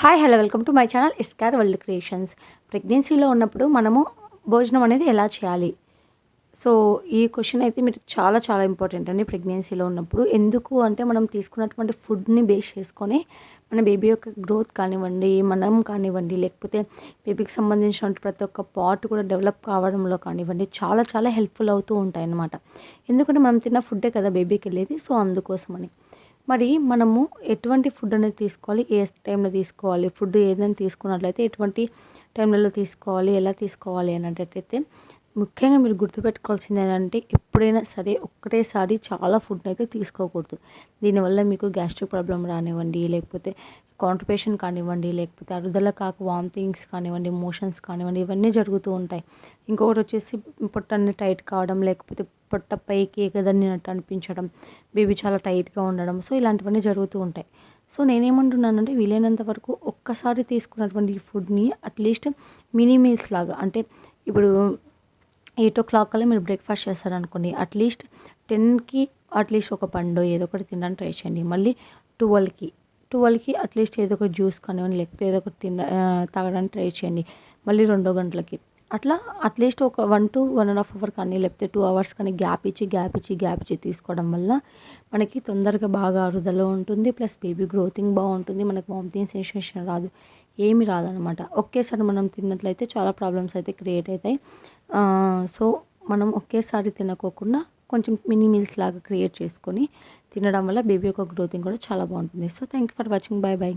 Hi hello welcome to my channel ఎస్కార్ world creations ప్రెగ్నెన్సీలో ఉన్నప్పుడు మనము భోజనం అనేది ఎలా చేయాలి? సో ఈ క్వశ్చన్ అయితే మీరు చాలా చాలా ఇంపార్టెంట్ అండి. ప్రెగ్నెన్సీలో ఉన్నప్పుడు ఎందుకు అంటే మనం తీసుకున్నటువంటి ఫుడ్ని బేస్ చేసుకొని మన బేబీ యొక్క గ్రోత్ కానివ్వండి మనం కానివ్వండి లేకపోతే బేబీకి సంబంధించిన ప్రతి ఒక్క పార్ట్ కూడా డెవలప్ కావడంలో కానివ్వండి చాలా చాలా హెల్ప్ఫుల్ అవుతూ ఉంటాయి అన్నమాట ఎందుకంటే మనం తిన్న ఫుడ్డే కదా బేబీకి వెళ్ళేది సో అందుకోసమని. మరి మనము ఎటువంటి ఫుడ్ అనేది తీసుకోవాలి? ఏ టైంలో తీసుకోవాలి? ఫుడ్ ఏదైనా తీసుకున్నట్లయితే ఎటువంటి టైంలలో తీసుకోవాలి? ఎలా తీసుకోవాలి? అన్నట్టయితే ముఖ్యంగా మీరు గుర్తుపెట్టుకోవాల్సింది ఏంటంటే ఎప్పుడైనా సరే ఒక్కటేసారి చాలా ఫుడ్ అయితే తీసుకోకూడదు. దీనివల్ల మీకు గ్యాస్ట్రిక్ ప్రాబ్లం రానివ్వండి లేకపోతే కాంట్రిపేషన్ కానివ్వండి లేకపోతే అరుదల కాక వామిటింగ్స్ కానివ్వండి మోషన్స్ కానివ్వండి ఇవన్నీ జరుగుతూ ఉంటాయి. ఇంకొకటి వచ్చేసి పొట్టన్ని టైట్ కావడం లేకపోతే పొట్ట పైకి ఎగదన్నినట్టు అనిపించడం బేబీ చాలా టైట్గా ఉండడం సో ఇలాంటివన్నీ జరుగుతూ ఉంటాయి. సో నేనేమంటున్నానంటే వీలైనంత వరకు ఒక్కసారి తీసుకున్నటువంటి ఈ ఫుడ్ని అట్లీస్ట్ మినీ మీల్స్ లాగా అంటే ఇప్పుడు ఎయిట్ ఓ క్లాక్ కల్లా మీరు బ్రేక్ఫాస్ట్ చేస్తారనుకోండి అట్లీస్ట్ టెన్కి అట్లీస్ట్ ఒక పండు ఏదో ఒకటి తినడానికి ట్రై చేయండి. మళ్ళీ ట్వెల్వ్కి ట్వెల్వ్కి అట్లీస్ట్ ఏదో ఒక జ్యూస్ కానివ్వండి లేకపోతే ఏదో ఒకటి తిన తాగడానికి ట్రై చేయండి. మళ్ళీ రెండో గంటలకి. అట్లా అట్లీస్ట్ ఒక one two one and half hour కానీ లేకపోతే టూ అవర్స్ కానీ గ్యాప్ ఇచ్చి గ్యాప్ ఇచ్చి గ్యాప్ ఇచ్చి తీసుకోవడం వల్ల మనకి తొందరగా బాగా అరుదలో ఉంటుంది. ప్లస్ బేబీ గ్రోతింగ్ బాగుంటుంది. మనకు వామిటింగ్ సెన్సేషన్ రాదు. ఏమి రాదనమాట ఒకేసారి మనం తిన్నట్లయితే చాలా ప్రాబ్లమ్స్ అయితే క్రియేట్ అవుతాయి. సో మనం ఒకేసారి తినకోకుండా కొంచెం మినీ మీల్స్ లాగా క్రియేట్ చేసుకొని తినడం వల్ల బేబీ యొక్క గ్రోతింగ్ కూడా చాలా బాగుంటుంది. So thank you for watching. Bye bye